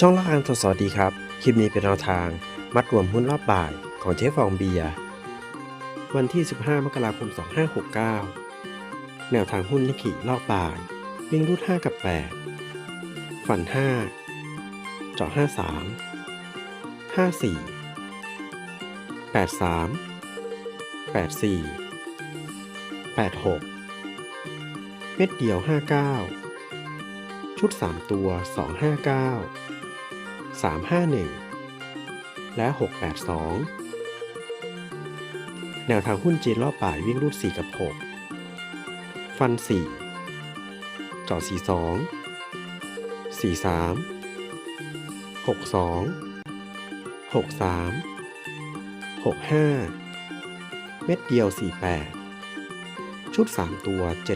ช่องละครสวัสดีครับ คลิปนี้เป็นแนวทาง มัดรวมหุ้นรอบบ่ายของเจ๊ฟองเบียร์วันที่ 15 มกราคม 2569 แนวทางหุ้นนิกิรอบบ่ายวิ่งรูด 5 กับ 8 ฝัน 5 เจาะ 53 54 83 84 86 เม็ดเดียว 59 ชุด 3 ตัว 259 351 และ 682 แนวทางหุ้นจีนรอบบ่ายวิ่งรูด 4 กับ 6 ฟัน 4 จอด 42 43 62 63 65 เม็ดเดียว 48 ชุด 3 ตัว 748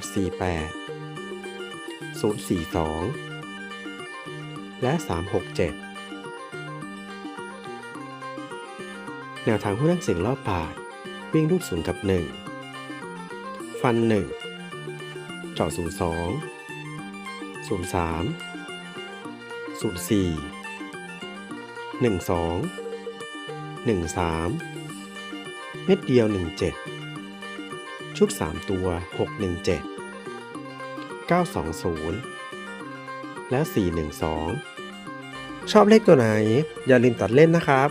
042 และ 367 แนวทางผู้เล่นเสียงรอบปาด วิ่งรูปศูนย์กับ 1 ฟัน 1 เจาะศูนย์สองศูนย์สามศูนย์สี่หนึ่งสองหนึ่งสามเม็ดเดียว 17 ชุบ 3 ตัว 617 920 และ 412 ชอบเลขตัวไหน อย่าลืมตัดเล่นนะครับ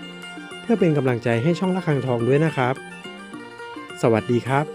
พื่อเป็นกำลังใจให้ช่องละคังทองด้วยนะครับ สวัสดีครับ